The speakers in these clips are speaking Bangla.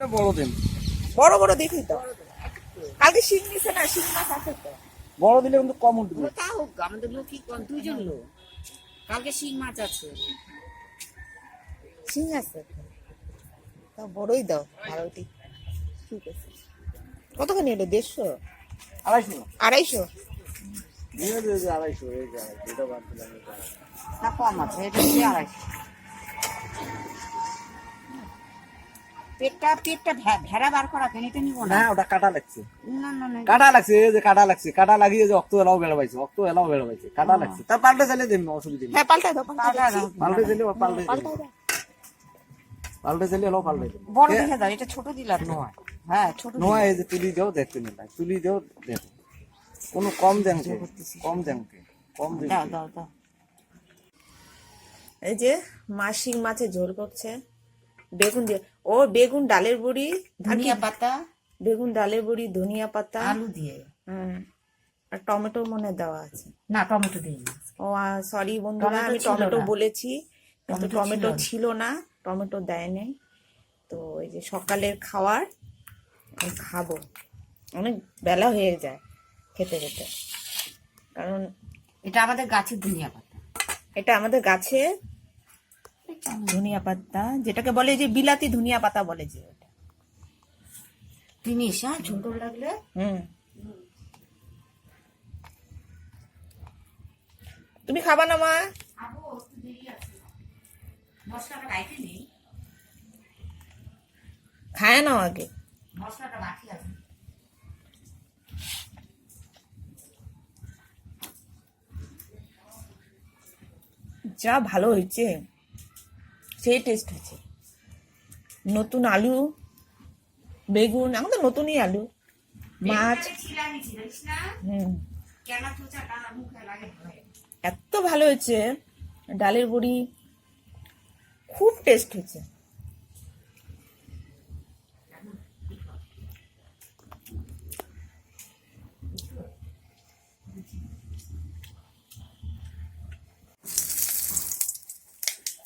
বড় দিন। বড় বড় দেখি তো। কালকে শিং নিছে না শিং মাছ আছে তো। বড় দিলে কিন্তু কম উঠবে। তা হোক আমাদের লোক কি কম দুইজন লোক। কালকে শিং মাছ আছে। শিং আছে তো। বড়ই দাও বারোটি। ঠিক আছে। কতখানি এলো দেড়শো? আড়াইশো। আড়াইশো? আড়াইশো এই যে আড়াইশো এটা বাদ দিলাম তা কম আছে এটা আড়াইশো। পেটটা পেটটা ভেড়া বার করা কেন এটা নিব না। ওটা কাটা লাগছে। না না না। কাটা লাগছে এই যে কাটা লাগছে। কাটা লাগিয়ে যে অক্ত এলাও বেড়া পাইছে অক্ত এলাও বেড়া পাইছে। কাটা লাগছে। তা পাল্টে চাইলে দেন অসুবিধা নেই। হ্যাঁ পাল্টা দাও পাল্টা পাল্টা দাও দাও। পাল্টে চাইলে পাল্টে দাও। পাল্টে চাইলে এলাও পাল্টে দেন বড় দেখে দাও এটা ছোট দিলাম নয়। হ্যাঁ ছোট নোয়া এই যে তুলি দেও দেখতে নিন তুলি দেও দেখো। কোনো কম দেন কে? কম দেন কম দেন দাও দাও দাও। এই যে মা শিং মাছের ঝোল করছে। বেগুন দিয়ে ও বেগুন ডালের বড়ি ধনিয়া পাতা। বেগুন ডালের বড়ি ধনিয়া পাতা। আলু দিয়ে। হুম আর টমেটো মনে দেওয়া আছে। না টমেটো দিই ও সরি বন্ধুরা আমি টমেটো বলেছি কিন্তু টমেটো ছিল না। টমেটো দেয় দেয়নি। তো এই যে সকালের খাওয়ার খাব। অনেক বেলা হয়ে যায় খেতে খেতে। কারণ এটা আমাদের গাছের ধনিয়া পাতা। এটা আমাদের গাছে ধনিয়া পাতা যেটাকে বলে যে বিলাতি ধনিয়া পাতা বলে যে ওটা। জিনিস হ্যাঁ ঝোল লাগলে? হুম। তুমি খাবা না মা? খায় নাও আগে। মশলাটা বাকি আছে। যা ভালো হয়েছে। সেই টেস্ট হয়েছে। নতুন আলু, বেগুন তো নতুনই আলু। মাছ। হুম। এত ভালো হয়েছে। ডালের বড়ি, খুব টেস্ট হয়েছে।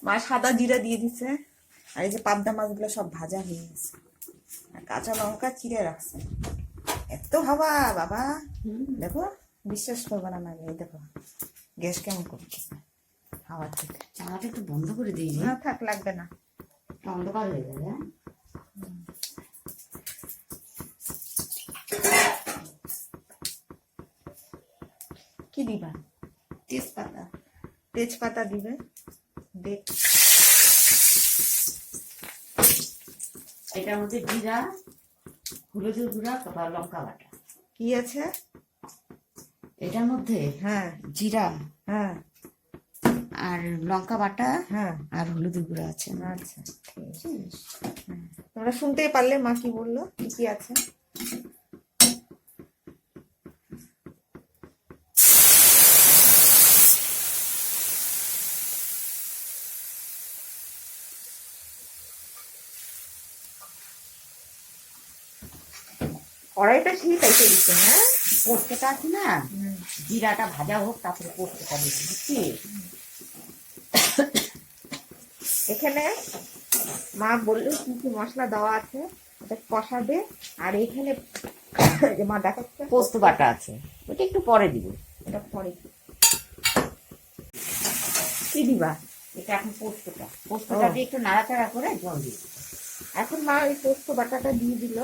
মা সাদা জিরা দিয়ে দিছে। আর এই যে পাবদা মাছগুলো সব ভাজা হয়ে গেছে। আর কাঁচা লঙ্কা চিড়ে রাখছে। এত হাওয়া বাবা। দেখো বিশ্বাস করবে না না এই দেখো। গ্যাস কেমন করতেছে। হাওয়ার থেকে চালাটা একটু বন্ধ করে দিই না থাক লাগবে না। অন্ধকার হয়ে যাবে হ্যাঁ? কি দিবা? তেজপাতা। তেজপাতা দিবে? দেখ এটার মধ্যে জিরা হলুদের গুঁড়া বা লঙ্কা বাটা। কি আছে? এটার মধ্যে হ্যাঁ। জিরা হ্যাঁ। আর লঙ্কা বাটা হ্যাঁ। আর হলুদের গুঁড়া আছে। আচ্ছা ঠিক আছে। হুম। তোমরা শুনতেই পারলে মা কি বলল কি কি আছে? কড়াইটা সেই টাইপের দিচ্ছে হ্যাঁ? পোস্তটা আছে না জিরাটা ভাজা হোক তারপরে পোস্তটা বুঝছি এখানে মা বলল কি কি মশলা দেওয়া আছে ওটা কষাবে আর এখানে যে মা দেখাচ্ছে পোস্ত বাটা আছে ওটা একটু পরে দিব। এটা পরে কি দিবা? এটা এখন পোস্তটা। পোস্তটা। দিয়ে একটু নাড়াচাড়া করে জল দিব। এখন মা ওই পোস্ত বাটাটা দিয়ে দিল।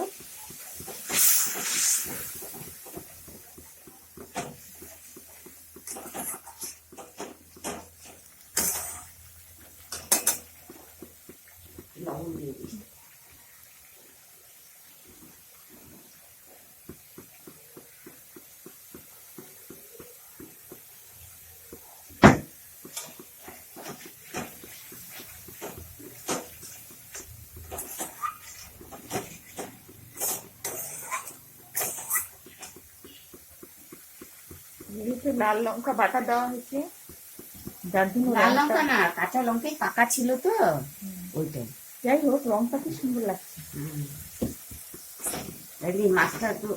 লবণ দিয়ে দিই যেহেতু লাল লঙ্কা বাটা দেওয়া হয়েছে। যার জন্য লাল লঙ্কা না কাঁচা লঙ্কাই পাকা ছিল তো। ওইটাই। যাই হোক রংটা কি সুন্দর লাগছে। এই মাছটা একটু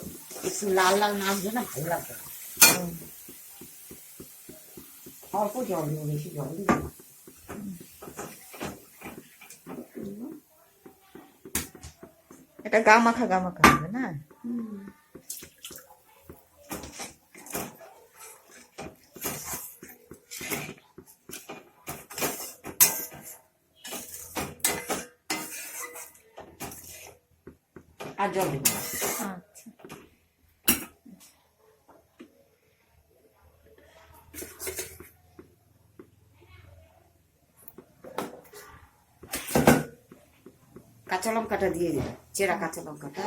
একটু লাল লাল নামছে না ভালো লাগবে অল্প জল দেবো বেশি জল দিবো না। এটা গা মাখা গা মাখা হবে না? আর জল দেবো। আচ্ছা। কাঁচা লঙ্কাটা দিয়ে দিল চেরা কাঁচা লঙ্কাটা।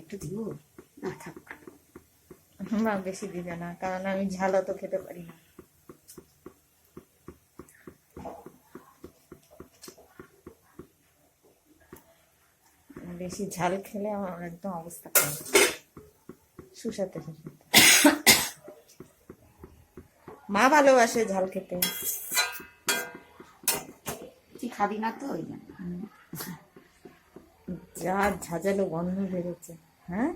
একটু দিব? না থাক। বেশি দিবে না কারণ আমি ঝাল তো খেতে পারি না। বেশি ঝাল খেলে আমার একদম অবস্থা খারাপ। শুষাতে শুষাতে মা ভালোবাসে ঝাল খেতে। তুই খাবি না তো ওই যা ঝাঁঝালো গন্ধ বেরোচ্ছে। হ্যাঁ?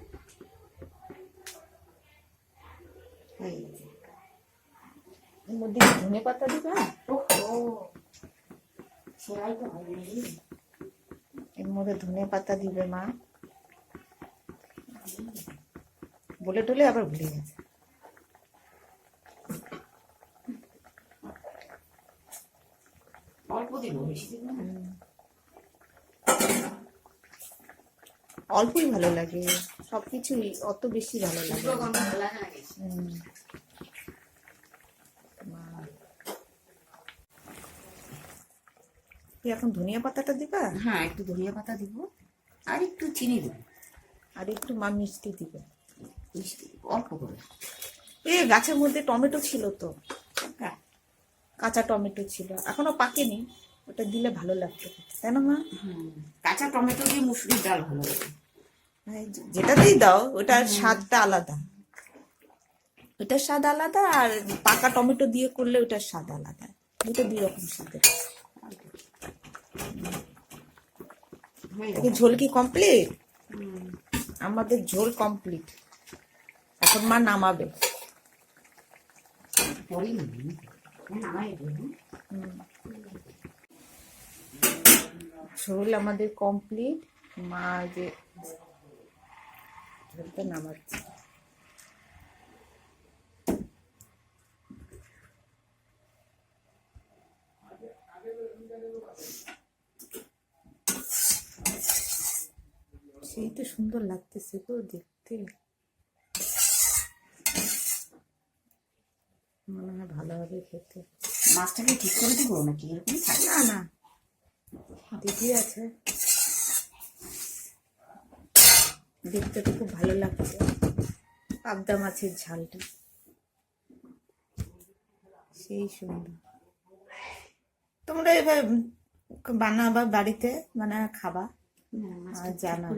মধ্যে ধনে পাতা দিবা? সেরাই তো হয়? এর মধ্যে ধনে পাতা দিবে মা। বলে টলে আবার ভুলে গেছে। অল্প দিব বেশি দিব অল্পই ভালো লাগে সবকিছুই অত বেশি ভালো লাগে শুকনো গন্ধ ভালো লাগে না বেশি। হুম। মা- কি এখন ধনিয়া পাতাটা দিবা? হ্যাঁ একটু ধনিয়া পাতা দিব। আর একটু চিনি দিব। আর একটু মা মিষ্টি দিবে। মিষ্টি অল্প করে। এ গাছের মধ্যে টমেটো ছিল তো। হ্যাঁ। কাঁচা টমেটো ছিল। এখনও পাকেনি। ওটা দিলে ভালো লাগতো। তাই না মা? কাঁচা টমেটো দিয়ে মুসুরির ডাল ভালো লাগে। যেটাতেই দাও ওটার স্বাদটা আলাদা। ওটার স্বাদ আলাদা আর পাকা টমেটো দিয়ে করলে ওটার স্বাদ আলাদা। দুটো দুই রকম স্বাদের। গেল। ঝোল কি কমপ্লিট আমাদের ঝোল কমপ্লিট এখন মা নামাবে? ঝোল আমাদের কমপ্লিট মা যে ঝোলটা নামাচ্ছে। সেই তো সুন্দর লাগতেছে গো দেখতে। মনে হয় ভালো হবে খেতে। মাছটাকে ঠিক করে দিব নাকি? এরকম না না। দিদি আছে। দেখতে তো খুব ভালো লাগছে। পাবদা মাছের ঝালটা। সেই সুন্দর। তোমরা এবার বানাবা বাড়িতে বানা খাবা। আর জানা